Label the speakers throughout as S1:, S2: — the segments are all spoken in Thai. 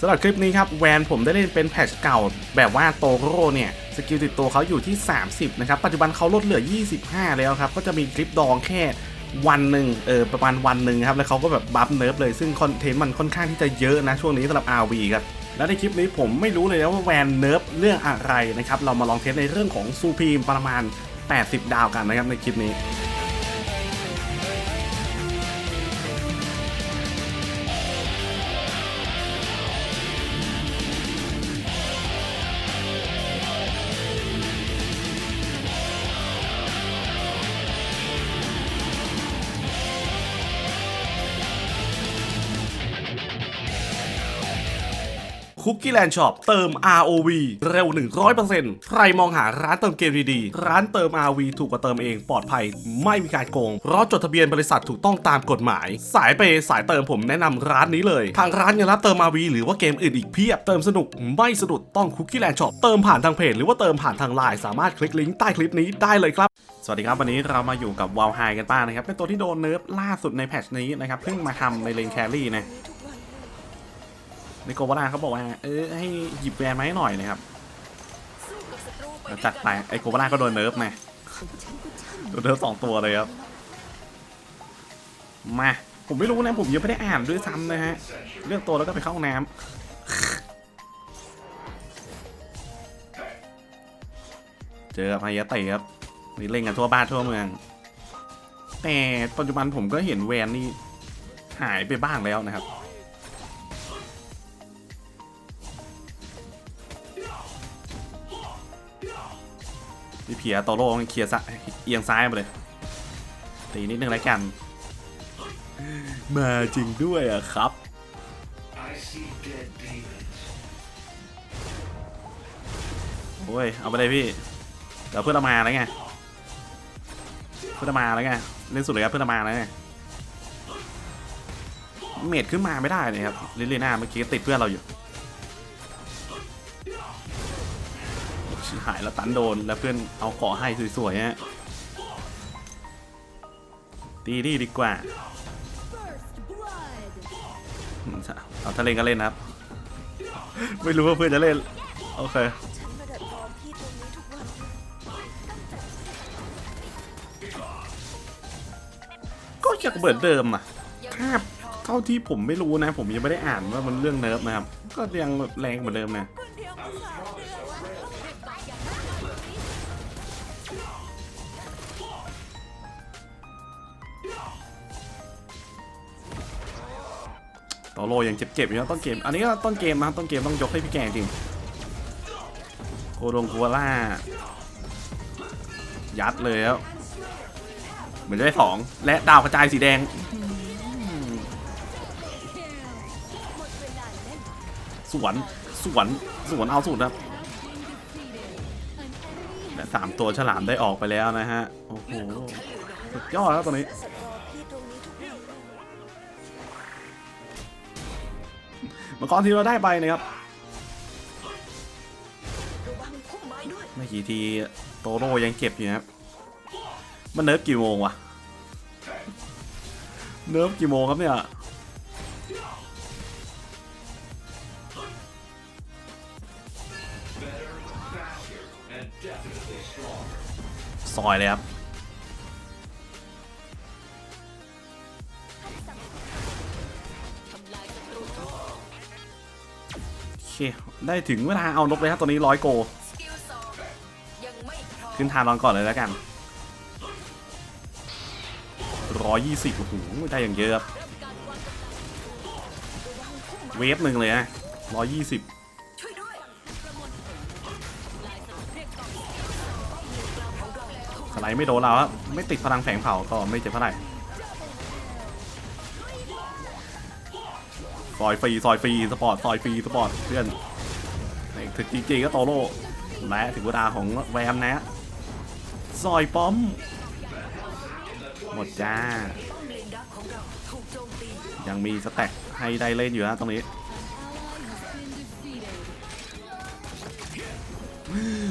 S1: สำหรับคลิปนี้ครับแวนผมได้เล่นเป็นแพทชเก่า แบบว่าโตโร่เนี่ยสกิลติดตัวเขาอยู่ที่ 30 นะครับ ปัจจุบันเขาลดเหลือ 25 แล้วครับ ก็จะมีคลิปดองแค่วันหนึ่งเออประมาณวันหนึ่งครับ แล้วเขาก็แบบบัฟเนิร์ฟเลยซึ่งคอนเทนต์มันค่อนข้างที่จะเยอะนะ ช่วงนี้สำหรับ RV ครับและในคลิปนี้ผมไม่รู้เลยนะว่าแวนเนิร์ฟเรื่องอะไรนะครับเรามาลองเทสในเรื่องของซูพีมประมาณ 80 ดาวกันนะครับในคลิปนี้ คุกกี้แลนด์ช็อปเติม ROV เร็ว 100%ใครมองหาร้านเติมเกมดีๆ ร้านเติม ROV ถูกกว่าเติมเองปลอดภัย ไม่มีการโกง เพราะจดทะเบียนบริษัทถูกต้องตามกฎหมาย สายเปย์สายเติมผมแนะนำร้านนี้เลย ทางร้านยังรับเติม ROV หรือว่าเกมอื่นอีกเพียบ เติมสนุกไม่สะดุดต้องคุกกี้แลนด์ช็อปเติมผ่านทางเพจหรือว่าเติมผ่านทางไลน์สามารถคลิกลิงก์ใต้คลิปนี้ได้เลยครับสวัสดีครับวันนี้เรามาอยู่กับว l ลไฮกันบ้างนะครับเป็นตัวที่โดนเนิร์ฟล่าสุดในแพทชนี้นะครับเพิ่งมาทำในเลนแครี่นะ ในโกวาราเขาบอกว่า เออให้หยิบแวนมาให้หน่อยนะครับแล้วจัดไปไอโกวาราก็โดนเนิร์ฟมาโดนเนิร์ฟสองตัวเลยครับ มา ผมไม่รู้นะ ผมยังไม่ได้อ่านด้วยซ้ำนะฮะเลือกตัวแล้วก็ไปเข้าห้องน้ำเจอกับไฮยะเตะครับนี่เล่นกันทั่วบ้านทั่วเมือง แต่ปัจจุบันผมก็เห็นแวนนี่หายไปบ้างแล้วนะครับ นี่เพียโตโร่เคลียร์ซะเอียงซ้ายมาเลยตีนิดนึงแล้วกัน มาจริงด้วยอะครับโอ้ย เอาไปเลยพี่เดี๋ยวเพื่อนมาแล้วไง เพื่อนมาแล้วไง เล่นสุดเลยครับเพื่อนมาแล้วไง เมดขึ้นมาไม่ได้เลยครับลิลลี่น่าเมื่อกี้ติดเพื่อนเราอยู่ ชิบหายแล้วตันโดน แล้วเพื่อนเอาขอให้สวยๆฮะตีดีดีกว่าเอาถ้าเลก็เล่นนะครับ ไม่รู้ว่าเพื่อนจะเล่น โอเค
S2: ฉันมาดัดฟอร์มพี่ตรงนี้ทุกวัน
S1: ก็ยังเหมือนเดิมอะถ้าเท่าที่ผมไม่รู้นะ ผมยังไม่ได้อ่านว่ามันเรื่องเนิร์ฟนะครับ ก็ยังแรงเหมือนเดิมนะ ตอโลยังเจ็บๆอยู่นะต้นเกม อันนี้ก็ต้นเกมนะต้นเกมต้องยกให้พี่แกจริงโคดงกัวล่า ยัดเลยแล้วเหมือนจะได้สองและดาวกระจายสีแดง สวน สวน สวนเอาสุดครับและสามตัวฉลามได้ออกไปแล้วนะฮะ โอ้โหสุดยอดแล้วตอนนี้
S2: มื่
S1: อก่อนที่เราได้ไปนะครับ
S2: ระวังพุ่มไม่
S1: กี่ทีโตโร่ยังเก็บอยู่นะครับมันเนิร์ฟกี่โมงวะเนิร์ฟกี่โมงครับเนี่ยซอยเลยครับ เค ได้ถึงเวลาเอานกเลยครับตัวนี้ร้อยโก้ขึ้นทานรอนก่อนเลยแล้วกันร้อยยี่สิบโอ้โหได้อย่างเยอะเวฟหนึ่งเลยนะร้อยยี่สิบสไลด์ไม่โดนเราครับไม่ติดพลังแฝงเผาก็ไม่เจ็บเท่าไหร่ ซอยฟรีซอยฟรีสปอร์ตซอยฟรีสปอร์ตเพื่อนถึงจริงๆก็โตโร่และถึงเวลาของแวมนะซอยป้อม หมดจ้า ยังมีสแต็กให้ได้เล่นอยู่นะตรงนี้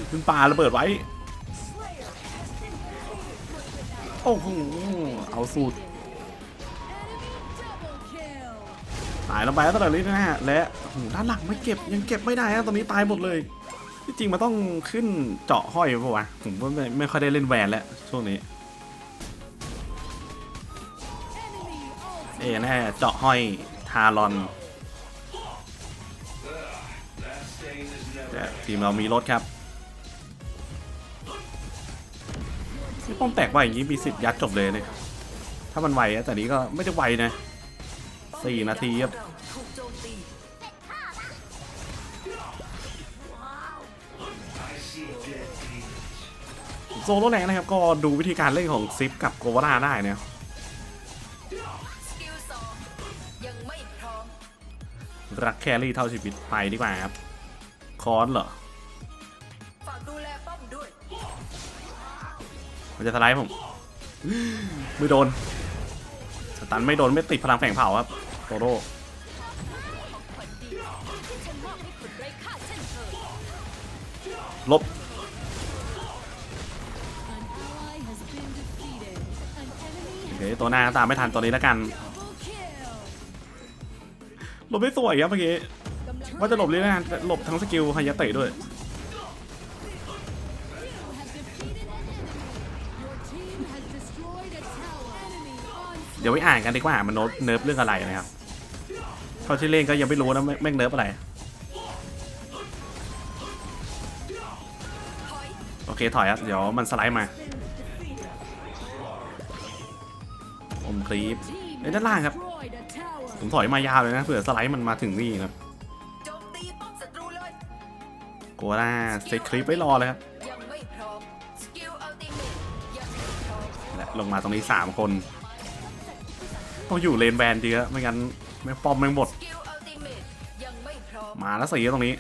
S1: ขึ้นปลาระเบิดไว้ โอ้โห เอาสูตร ตายลงไปแล้วตลอดเลยนะฮะและโอ้โหด้านหลังไม่เก็บยังเก็บไม่ได้นะตอนนี้ตายหมดเลยที่จริงมันต้องขึ้นเจาะห้อยปะวะผมว่าไม่ไม่ค่อยได้เล่นแวนแล้วช่วงนี้เอแน่เจาะห้อยทารอนแต่ทีมเรามีรถครับนี่ป้อมแตกไวอย่างนี้มีสิทธิ์ยัดจบเลยเนี่ยถ้ามันไวอะแต่นี้ก็ไม่ได้ไวนะ สี่นาทีครับ
S2: โซ
S1: โล่แรงนะครับ ก็ดูวิธีการเล่นของซิปกับโกวาราได้เนะครับ
S2: สกิลสองยังไม่พร้อม
S1: รักแครี่เท่าชีวิตไปดีกว่าครับ คอนเหรอ
S2: มั
S1: นจะสไลด์ผม ไม่โดนสตันไม่โดน ไม่ติดพลังแฝงเผาครับ โตโร่ลบโอเคตัวหน้าตามไม่ทันตัวนี้แล้วกันหลบไม่สวยครับเมื่อกี้ว่าจะหลบเลยนะหลบทั้งสกิลไฮยาเตะด้วย ดี๋ยวไปอ่านกันดีกว่ามันโน้ตเนิร์ฟเรื่องอะไรนะครับเท่าที่เล่นก็ยังไม่รู้นะแม่งเนิร์ฟอะไรโอเคถอยครับเดี๋ยวมันสไลด์มาอมคลีปเอ้ยด้านล่างครับ ผมถอยมายาวเลยนะเผื่อสไลด์มันมาถึงนี่ครับ
S2: โจมตีป้อมศัตรูเลย
S1: โกล่าเซตคลิปไว้รอเลยครับและลงมาตรงนี้ 3 คน ต้องอยู่เลนแบนจริงอะไม่งั้นไม่ป้อมไม่หมด
S2: สกิลอัลติเมทยังไม่พร้อม
S1: มาแล้วสีตรงนี้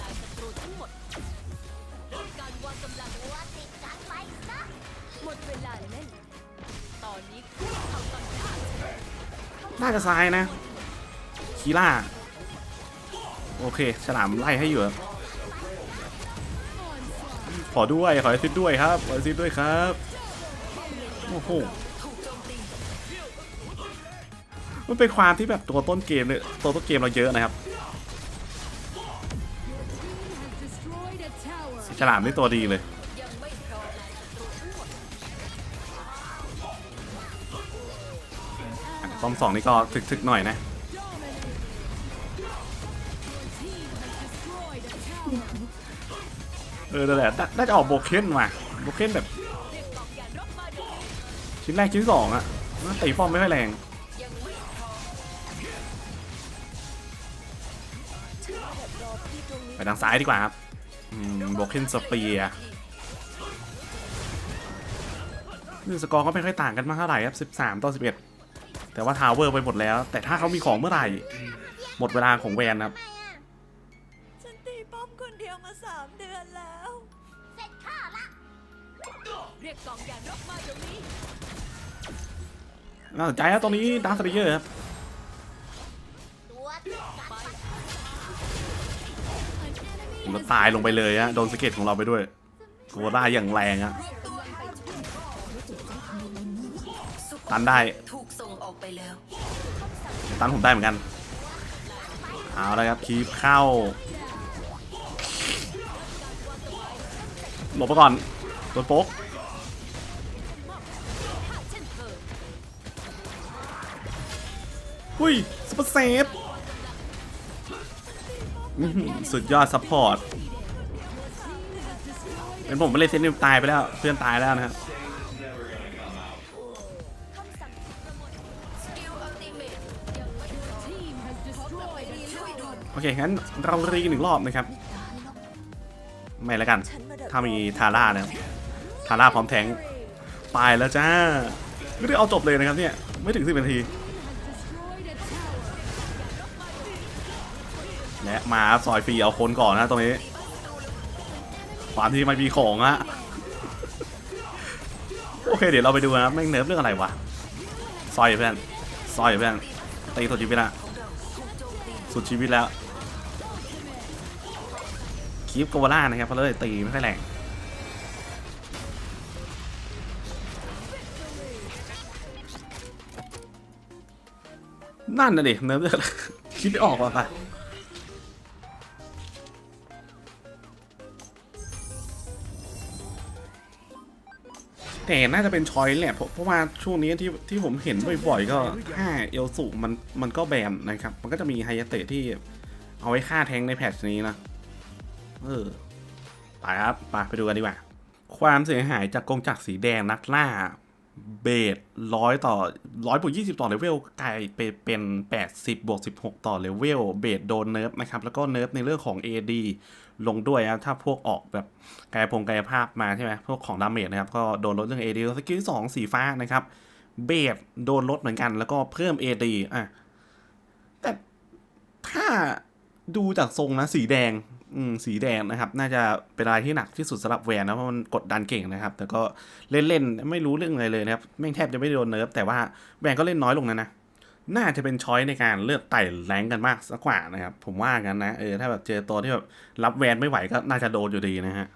S2: ลายศัตรูทั้งหมดเริ่มการวางกำลังวัดติดกันไปซะหมดเวลาเล่นตอนนี้คู่ทำตำนาน
S1: น่าจะซ้ายนะคีล่า โอเค ฉลามไล่ให้อยู่ครับ ขอด้วยขอไอซิดด้วยครับขอไอซิดด้วยครับ โอ้โห
S2: มั
S1: นเป็นความที่แบบตัวต้นเกมเนี่ยตัวต้นเกมเราเยอะนะครับฉลามนี่ตัวดีเลย
S2: ยังไม่พร้อมลายศัตรูทั้งหมด
S1: อะป้อมสองนี่ก็ถึกๆหน่อยนะ เออนั่นแหละน่าจะออกโบเคนมาโบเคนแบบ ชิ้นแรกชิ้นสองอะน่าตีป้อมไม่ค่อยแรง
S2: ไป
S1: ทางซ้ายดีกว่าครับโบเคนสเปียนี่สกอร์ก็ไม่ค่อยต่างกันมากเท่าไหร่ครับ 13 ต่อ 11 แต่ว่าทาวเวอร์ไปหมดแล้ว แต่ถ้าเขามีของเมื่อไหร่ หมดเวลาของแวนครับ
S3: ฉันตีป้อมคนเดียวมาสามเดือนแล้ว
S2: เรียกกองยานรบมาเดี๋ยวนี้
S1: น่าสนใจครับตรงนี้ดาร์สเยอร์ครับ
S4: An enemy
S1: มันตายลงไปเลยฮะโดนสเก็ตของเราไปด้วยโกด้าอย่างแรงอะตันได้
S2: ถูกส่งออกไปแล้ว
S1: ตันผมได้เหมือนกันเอาละครับคีบเข้าหลบไปก่อนตัวโป๊ก หุ้ยสปอร์เซฟสุดยอดซัพพอร์ตเป็นผมไปเล่นเซนนิวตายไปแล้ว เพื่อนตายแล้วนะครับโอเคงั้นเรารีหนึ่งรอบนะครับ ไม่แล้วกัน ถ้ามีทาร่านะครับทาร่าพร้อมแทงตายแล้วจ้า ไม่ได้เอาจบเลยนะครับเนี่ย ไม่ถึงสิบนาทีะมาซอยฟรีเอาคนก่อนนะตรงนี้ความที่มันมีของอะโอเคเดี๋ยวเราไปดูนะแม่งเนิร์ฟเรื่องอะไรวะซอยเพื่อนซอยเพื่อนตีสุดชีวิตละสุดชีวิตแล้วคลิปกวาล่านะครับเพราะเลยตีไม่ค่อยแรงนั่นน่ะดิเนิร์ฟเรื่องคิดไม่ออกว่ะปะ แต่น่าจะเป็นชอยแหละเพราะเพราะว่าช่วงนี้ที่ที่ผมเห็นบ่อยๆ ก็ค่าเอลสุมันมันก็แบนนะครับ มันก็จะมีไฮยาเตะที่เอาไว้ฆ่าแทงในแพทช์นี้นะเออไปครับไปไปดูกันดีกว่า ความเสียหายจากกงจักรสีแดงนักล่าเบสร้อยต่อร้อยบวกยี่สิบต่อเลเวลกลายไปเป็นแปดสิบบวกสิบหกต่อเลเวลเบสโดนเนิร์ฟนะครับ แล้วก็เนิร์ฟในเรื่องของ AD ลงด้วยนะถ้าพวกออกแบบกายพงกายภาพมาใช่ไหมพวกของดาเมจนะครับ ก็โดนลดเรื่อง AD สกิลสองสีฟ้านะครับ เบสโดนลดเหมือนกัน แล้วก็เพิ่ม AD อะ แต่ถ้าดูจากทรงนะสีแดง อืม สีแดงนะครับ น่าจะเป็นอะไรที่หนักที่สุดสำหรับแวนนะเพราะมันกดดันเก่งนะครับ แต่ก็เล่นๆ ไม่รู้เรื่องอะไรเลยนะครับไม่งแทบจะไม่โดนเนิร์ฟแต่ว่าแวนก็เล่นน้อยลงนะนะ น่าจะเป็นช้อยในการเลือกไต่แรงกันมากสักกว่านะครับ ผมว่ากันนะเออถ้าแบบเจอตัวที่แบบรับแวนไม่ไหวก็น่าจะโดนอยู่ดีนะฮะ